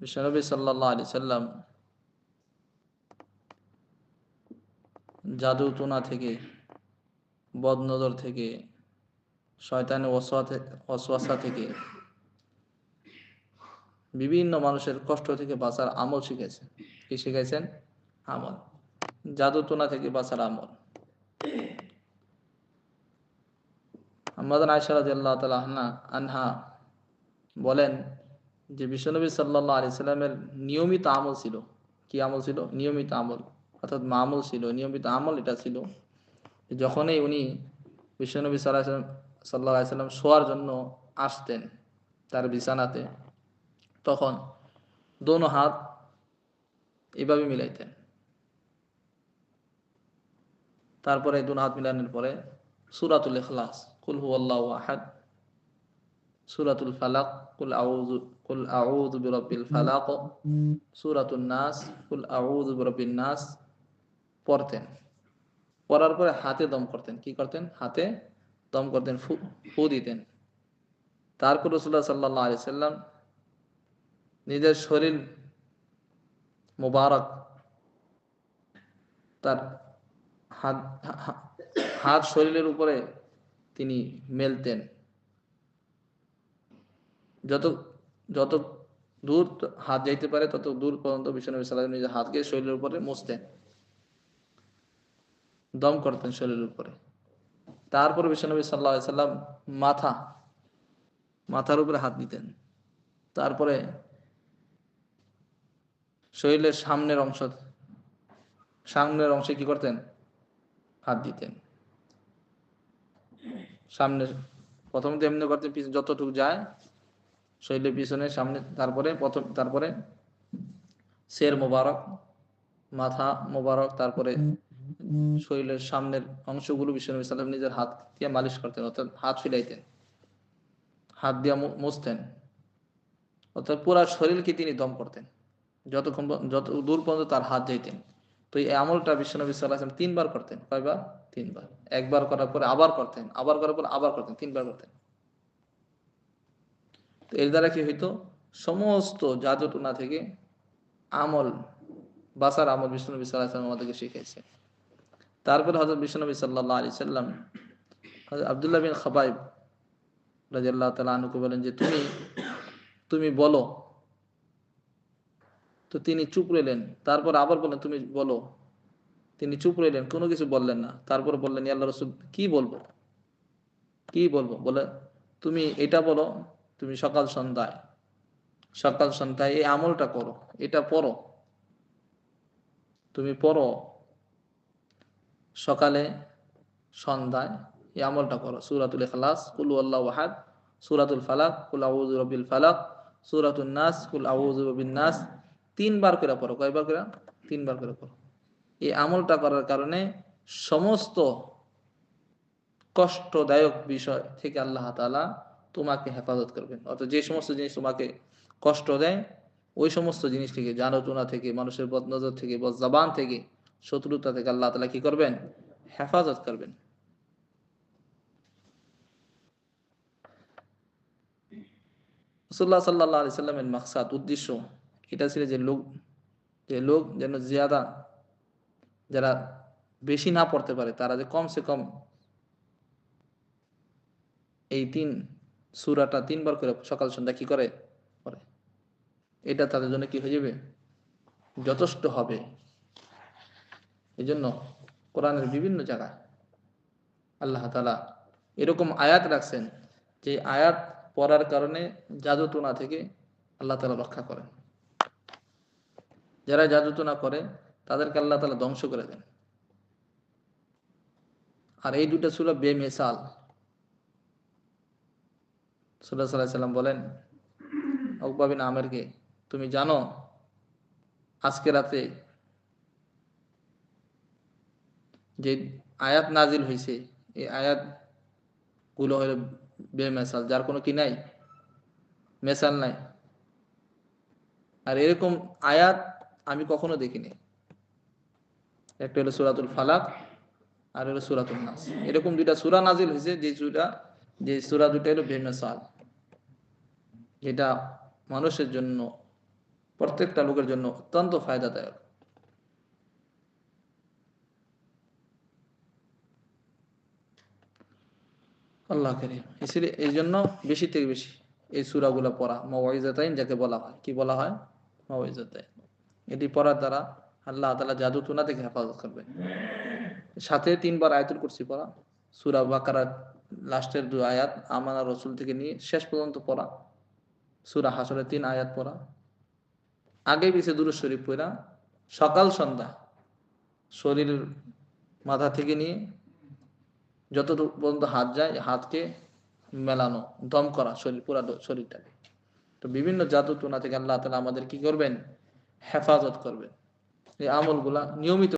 বিশ্বনবী সাল্লাহ আলি সাল্লাম জাদু টুনা থেকে, বদনজর থেকে, শয়তানের অসওয়াসা থেকে বিভিন্ন মানুষের কষ্ট থেকে বাঁচার আমল শিখেছেন। কি শিখেছেন? আমল। জাদু টুনা থেকে বাঁচার আমল। আমাদের আয়সারাদ আল্লাহ তালা আনহা বলেন যে বিশ্বনবী সাল্লাহ আলি সাল্লামের নিয়মিত আমল ছিল। কি আমল ছিল? নিয়মিত আমল। অর্থাৎ মামুল ছিল, নিয়মিত আমল এটা ছিল। যখনই উনি বিশ্বনবী সাল্লাহ সাল্লাহ সাল্লাম শোয়ার জন্য আসতেন তার বিছানাতে, তখন দোনো হাত এভাবে মিলাইতেন। তারপরে দোনো হাত মিলানোর পরে সুরাতুল ইখলাস, কুল হু আল্লাহ আহাদ, সুরাতুল ফালাক, কুল আউযু কুল ফালাক নাস কুল নাস পড়তেন। পড়ার পরে হাতে দম করতেন। কি করতেন? হাতে দম করতেন, ফু দিতেন। তারপর রসুল্লাহ সাল্লাহ আলি সাল্লাম নিজের শরীর মোবারক তার হাত হাত শরীরের উপরে তিনি মেলতেন। যত যত দূর হাত যাইতে পারে, তত দূর পর্যন্ত বিশ্বনবী সাল্লাম নিজের হাতকে শরীরের উপরে মুছতেন। দম করতেন শরীরের উপরে। তারপরে বিশ্বনবী সাল্লাহ সাল্লাম মাথা, মাথার উপরে হাত দিতেন তারপরে শরীরের সামনের অংশ, সামনের অংশে কি করতেন? হাত দিতেন। সামনের প্রথমে এমনি করতেন যতটুকু যায় শরীরের পিছনে, সামনে, তারপরে প্রথম, তারপরে শের মোবারক, মাথা মোবারক, তারপরে শরীরের সামনের অংশগুলো বিশ্বনবী সাল্লাম নিজের হাত দিয়ে মালিশ করতেন, অর্থাৎ হাত ফিলাইতেন হাত দিয়ে মুছতেন, অর্থাৎ পুরা শরীরকে তিনি দম করতেন, যতক্ষণ যত দূর পর্যন্ত তার হাত যাইতেন। তো এই আমলটা বিশ্বনবী সাল্লাহ তিনবার করতেন, কয়বার? তিনবার। একবার করার পরে আবার করতেন, আবার করার পরে আবার করতেন, তিনবার করতেন। তো এর দ্বারা কি হইতো? সমস্ত জাদুটুনা থেকে আমল, বাসার আমল বিষ্ণুনবী সাল্লাহ আমাদেরকে শিখেছে তারপরে হজরত বিষ্ণুনবী সাল্লাহ আলি সাল্লাম আবদুল্লাহ বিন খাবাইব রাজিয়াল্লাহ তালা আনুকে বলেন যে, তুমি তুমি বলো। তো তিনি চুপ রইলেন। তারপর আবার বললেন, তুমি বলো। তিনি চুপ রইলেন, কোনো কিছু বললেন না। তারপর বললেন আল্লাহ রসুল, কি বলব? কি বলব? বলে, তুমি এটা বলো তুমি সকাল সন্ধ্যায় সকাল সন্ধ্যায় এই আমলটা করো, এটা পড়ো। তুমি পড়ো সকালে সন্ধ্যায় এই আমলটা করো। সুরাতুল ইখলাস, কুল আল্লাহ ওয়াহাদ সুরাতুল ফালাক, কুল আউযু রবিল ফালাক সুরাতুল নাস, কুল আউযু রবিন নাস। তিনবার করে পড়ো। কয়বার করে? তিনবার করে পড়ো। এই আমলটা করার কারণে সমস্ত কষ্টদায়ক বিষয় থেকে আল্লাহ তালা তোমাকে হেফাজত করবেন অর্থাৎ যে সমস্ত জিনিস তোমাকে কষ্ট দেয়, ওই সমস্ত জিনিস থেকে, জানতনা থেকে, মানুষের বদনজর থেকে, বদজাবান থেকে, শত্রুতা থেকে আল্লাহ তালা কি করবেন? হেফাজত করবেন। রসুল্লাহ সাল্লাহ আলি সাল্লামের মাকসাদ, উদ্দেশ্য এটা ছিল যে লোক যে লোক যেন জিয়াদা যারা বেশি না পড়তে পারে, তারা যে কমসে কম এই তিন সুরাটা তিনবার করে সকাল সন্ধ্যা কি করে? এটা তাদের জন্য কি হয়ে যাবে? যথেষ্ট হবে। এই জন্য কোরআনের বিভিন্ন জায়গায় আল্লাহ তালা এরকম আয়াত রাখছেন যে আয়াত পড়ার কারণে জাদুটোনা থেকে আল্লাহ তালা রক্ষা করেন। যারা জাদুটোনা করে, তাদেরকে আল্লাহ তালা ধ্বংস করে দেন। আর এই দুটা ছিল বেমেসাল। সুল্লাহ সাল্লাহ সাল্লাম বলেন অকবাবিন আমেরকে, তুমি জানো, আজকে রাতে যে আয়াত নাজিল হয়েছে এই আয়াতগুলো হলো বেমেসাল, যার কোনো কি নাই, মেসাল নাই। আর এরকম আয়াত আমি কখনো দেখিনি। একটা হলো সুরাতুল ফালাক, আর হলো সুরাতুল নাস। এরকম দুইটা সুরা নাজিল হয়েছে যে সুরা যে সুরা দুটা হলো বেমেসাল। যেটা মানুষের জন্য, প্রত্যেকটা লোকের জন্য অত্যন্ত ফায়দাদায়ক। আল্লাহ করিম। এই জন্য বেশি থেকে বেশি এই সুরাগুলো পড়া। মাওয়াইজাতাইন যাকে বলা হয়। কি বলা হয়? মাওয়াইজাতাইন। এটি পড়ার দ্বারা আল্লাহ তালা জাদু তুনা থেকে হেফাজত করবে সাথে তিনবার আয়াতুল কুরসি পড়া। সুরা বাকারাত লাস্টের দু আয়াত আমানা রসুল থেকে নিয়ে শেষ পর্যন্ত পড়া। সুরা হাসরের তিন আয়াত পড়া। আগে পিছিয়ে দূর শরীফ পড়া। সকাল সন্ধ্যা শরীর মাথা থেকে নিয়ে যতটুকু পর্যন্ত হাত যায়, হাতকে মেলানো, দম করা শরীর, পুরা শরীরটাকে। তো বিভিন্ন জাদু টুনা থেকে আল্লাহ তালা আমাদের কি করবেন? হেফাজত করবেন। এই আমলগুলা নিয়মিত